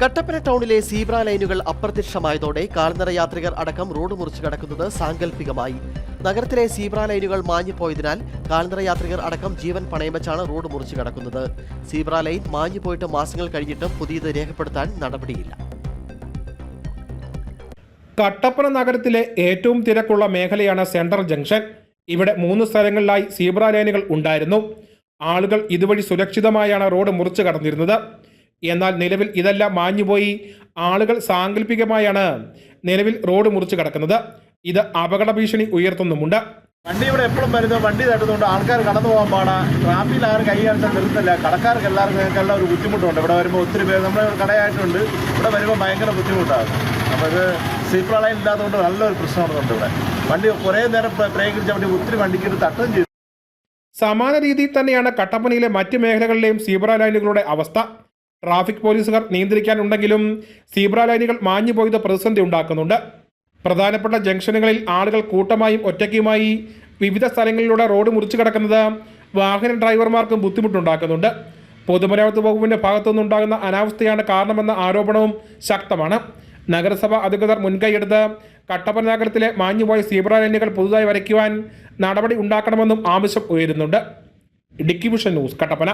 കട്ടപ്പന ടൗണിലെ സീബ്ര ലൈനുകൾ അപ്രത്യക്ഷമായതോടെ കാൽനട യാത്രികർ അടക്കം റോഡ് മുറിച്ചു കടക്കുന്നത് സാങ്കല്പികമായി നഗരത്തിലെ സീബ്ര ലൈനുകൾ മാഞ്ഞുപോയതിനാൽ കാൽനട യാത്രികർ അടക്കം ജീവൻ പണയം റോഡ് മുറിച്ചു കടക്കുന്നത്. സീബ്ര ലൈൻ മാഞ്ഞുപോയിട്ട് മാസങ്ങൾ കഴിഞ്ഞിട്ടും പുതിയത് രേഖപ്പെടുത്താൻ നടപടിയില്ല. കട്ടപ്പന നഗരത്തിലെ ഏറ്റവും തിരക്കുള്ള മേഖലയാണ് സെൻട്രൽ ജംഗ്ഷൻ. ഇവിടെ മൂന്ന് സ്ഥലങ്ങളിലായി സീബ്ര ലൈനുകൾ ഉണ്ടായിരുന്നു. ആളുകൾ ഇതുവഴി സുരക്ഷിതമായാണ് റോഡ് മുറിച്ചു കടന്നിരുന്നത്. എന്നാൽ നിലവിൽ ഇതെല്ലാം മാഞ്ഞുപോയി. ആളുകൾ സാങ്കല്പികമായാണ് നിലവിൽ റോഡ് മുറിച്ചു കിടക്കുന്നത്. ഇത് അപകട ഭീഷണി ഉയർത്തുന്നുമുണ്ട്. വണ്ടി ഇവിടെ എപ്പോഴും വരുന്നത് വണ്ടി തട്ടുന്നുണ്ട് ആൾക്കാർ കടന്നു പോകാൻ പാടാ. ട്രാഫിക്കിൽ ആരും കൈ കാണിച്ചാൽ നിർത്തില്ല കടക്കാർക്ക് എല്ലാവർക്കും ഞങ്ങൾക്കെല്ലാം ഒരു ബുദ്ധിമുട്ടുണ്ട്. ഇവിടെ വരുമ്പോൾ ഒത്തിരി പേര് നമ്മുടെ കടയായിട്ടുണ്ട്. ഇവിടെ വരുമ്പോൾ ഭയങ്കര ബുദ്ധിമുട്ടാണ്. അപ്പോൾ ഇത് സീപ്ര ലൈൻ ഇല്ലാത്തതുകൊണ്ട് നല്ലൊരു പ്രശ്നമാണെന്നുണ്ട് ഇവിടെ. വണ്ടി കുറേ നേരം ബ്രേക്ക് അടിച്ച വണ്ടി ഒത്തിരി വണ്ടിക്ക് തട്ടുകയും ചെയ്തു. സമാന രീതിയിൽ തന്നെയാണ് കട്ടപ്പനയിലെ മറ്റ് മേഖലകളിലെയും സീബ്ര ലൈനുകളുടെ അവസ്ഥ. ട്രാഫിക് പോലീസുകാർ നിയന്ത്രിക്കാനുണ്ടെങ്കിലും സീബ്ര ലൈനുകൾ മാഞ്ഞു പോയത് പ്രതിസന്ധി ഉണ്ടാക്കുന്നുണ്ട്. പ്രധാനപ്പെട്ട ജംഗ്ഷനുകളിൽ ആളുകൾ കൂട്ടമായും ഒറ്റയ്ക്കുമായി വിവിധ സ്ഥലങ്ങളിലൂടെ റോഡ് മുറിച്ചു കിടക്കുന്നത് വാഹന ഡ്രൈവർമാർക്കും ബുദ്ധിമുട്ടുണ്ടാക്കുന്നുണ്ട്. പൊതുമരാമത്ത് വകുപ്പിന്റെ ഭാഗത്തുനിന്നുണ്ടാകുന്ന അനാവസ്ഥയാണ് കാരണമെന്ന ആരോപണവും ശക്തമാണ്. നഗരസഭ അധികൃതർ മുൻകൈയെടുത്ത് കട്ടപ്പന നഗരത്തിലെ മാഞ്ഞുപോയ സീബ്ര ലൈനുകൾ പുതുതായി വരയ്ക്കുവാൻ നടപടി ഉണ്ടാക്കണമെന്നും ആവശ്യം ഉയരുന്നുണ്ട്. Idukki vision news Kattappana.